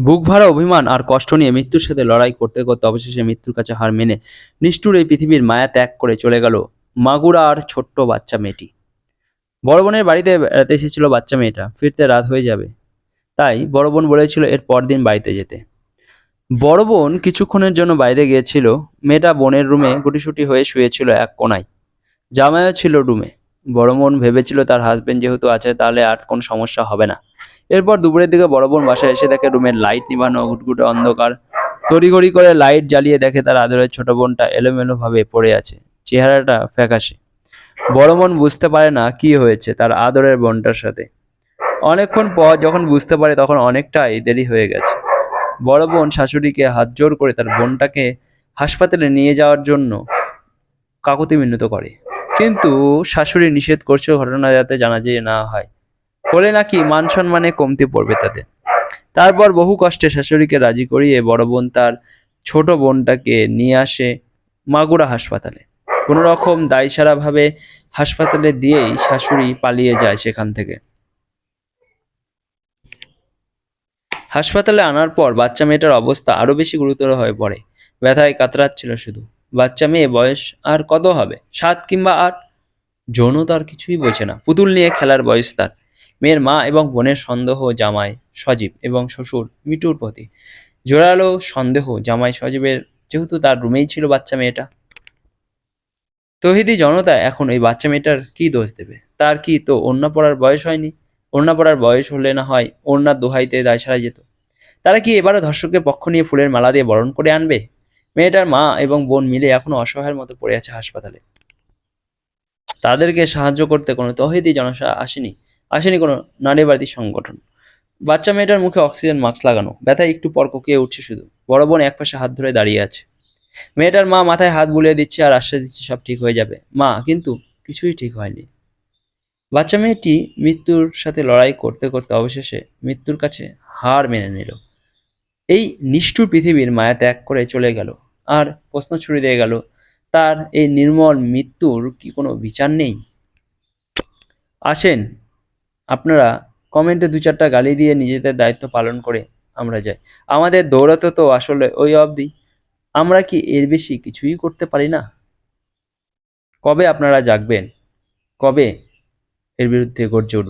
বুক ভরা অভিমান আর কষ্ট নিয়ে মৃত্যুর সাথে লড়াই করতে করতে অবশেষে মৃত্যুর কাছে হার মেনে নিষ্ঠুর এই পৃথিবীর মায়া ত্যাগ করে চলে গেল মাগুরা আর ছোট্ট বাচ্চা মেয়েটি। বড় বোনের বাড়িতে বেড়াতে এসেছিল বাচ্চা মেয়েটা। ফিরতে রাত হয়ে যাবে। তাই বড় বোন বলেছিল এর পরদিন বাড়িতে যেতে। বড় বোন কিছুক্ষণের জন্য বাইরে গিয়েছিল। মেয়েটা বোনের রুমে গুটিসুটি হয়ে শুয়েছিল এক কোনায়। জামাইও ছিল রুমে। বড় বোন ভেবেছিল তার হাজবেন্ড যেহেতু আছে তাহলে আর কোনো সমস্যা হবে না। এরপর দুপুরের দিকে বড় বোন বাসায় এসে দেখে রুমের লাইট নিভানো, ঘুটঘুটে অন্ধকার। তড়িঘড়ি করে লাইট জ্বালিয়ে দেখে তার আদরের ছোট বোনটা এলোমেলো ভাবে পড়ে আছে। চেহারাটা ফ্যাকাশে। বড় বোন বুঝতে পারে না কি হয়েছে তার আদরের বোনটার সাথে। অনেকক্ষণ পর যখন বুঝতে পারে তখন অনেকটাই দেরি হয়ে গেছে। বড় বোন শাশুড়িকে হাত জোর করে তার বোনটাকে হাসপাতালে নিয়ে যাওয়ার জন্য কাকুতি মিনতি করে। কিন্তু শাশুড়ি নিষেধ করছে ঘটনা যাতে জানা যায় না হয়। বলে নাকি মান সম্মানে কমতি পড়বে তাদের। তারপর বহু কষ্টে শাশুড়িকে রাজি করিয়ে বড় বোন তার ছোট বোনটাকে নিয়ে আসে মাগুরা হাসপাতালে। কোনো রকম দায়সারাভাবে হাসপাতালে দিয়েই শাশুড়ি পালিয়ে যায় সেখান থেকে। হাসপাতালে আনার পর বাচ্চা মেয়েটার অবস্থা আরও বেশি গুরুতর হয়ে পড়ে। ব্যথায় কাতরাচ্ছিল শুধু। বাচ্চা মেয়ে বয়স আর কত হবে? সাত কিংবা আট? যৌনতার কিছুই বোঝে না। পুতুল নিয়ে খেলার বয়স তার। মেয়ের মা এবং বোনের সন্দেহ জামাই সজীব এবং শ্বশুর মিটুর প্রতি। জোরালো সন্দেহ জামাই সজীবের, যেহেতু তার রুমেই ছিল বাচ্চা মেয়েটা। তহিদি জনতা এখন ওই বাচ্চা মেয়েটার কি দোষ দেবে? তার কি তো ওড়না পড়ার বয়স হয়নি? ওড়না পড়ার বয়স হলে না হয় ওড়নার দোহাইতে দায় সারা যেত। তারা কি এবারও ধর্ষকের পক্ষ নিয়ে ফুলের মালা দিয়ে বরণ করে আনবে? মেয়েটার মা এবং বোন মিলে এখনও অসহায়ের মতো পড়ে আছে হাসপাতালে। তাদেরকে সাহায্য করতে কোনো তহিদি জনসা আসেনি। আসেনি কোনো নারীবাদী সংগঠন। বাচ্চা মেয়েটার মুখে অক্সিজেন মাস্ক লাগানো, ব্যথায় একটু পর কোকিয়ে উঠছে শুধু। বড় বোন এক পাশে হাত ধরে দাঁড়িয়ে আছে। মেয়েটার মা মাথায় হাত বুলিয়ে দিচ্ছে আর আশ্বাস দিচ্ছে সব ঠিক হয়ে যাবে। মা, কিন্তু কিছুই ঠিক হয়নি। বাচ্চা মেয়েটি মৃত্যুর সাথে লড়াই করতে করতে অবশেষে মৃত্যুর কাছে হার মেনে নিল। এই নিষ্ঠুর পৃথিবীর মায়া ত্যাগ করে চলে গেল আর প্রশ্ন ছুড়ে দিয়ে গেল, তার এই নির্মল মৃত্যুর কি কোনো বিচার নেই? আসেন আপনারা কমেন্টে দু চারটা গালি দিয়ে নিজেদের দায়িত্ব পালন করে আমরা যাই। আমাদের দৌড়াতে তো আসলে ওই অবধি। আমরা কি এর বেশি কিছুই করতে পারি না? কবে আপনারা জাগবেন? কবে এর বিরুদ্ধে গর্জে উঠবেন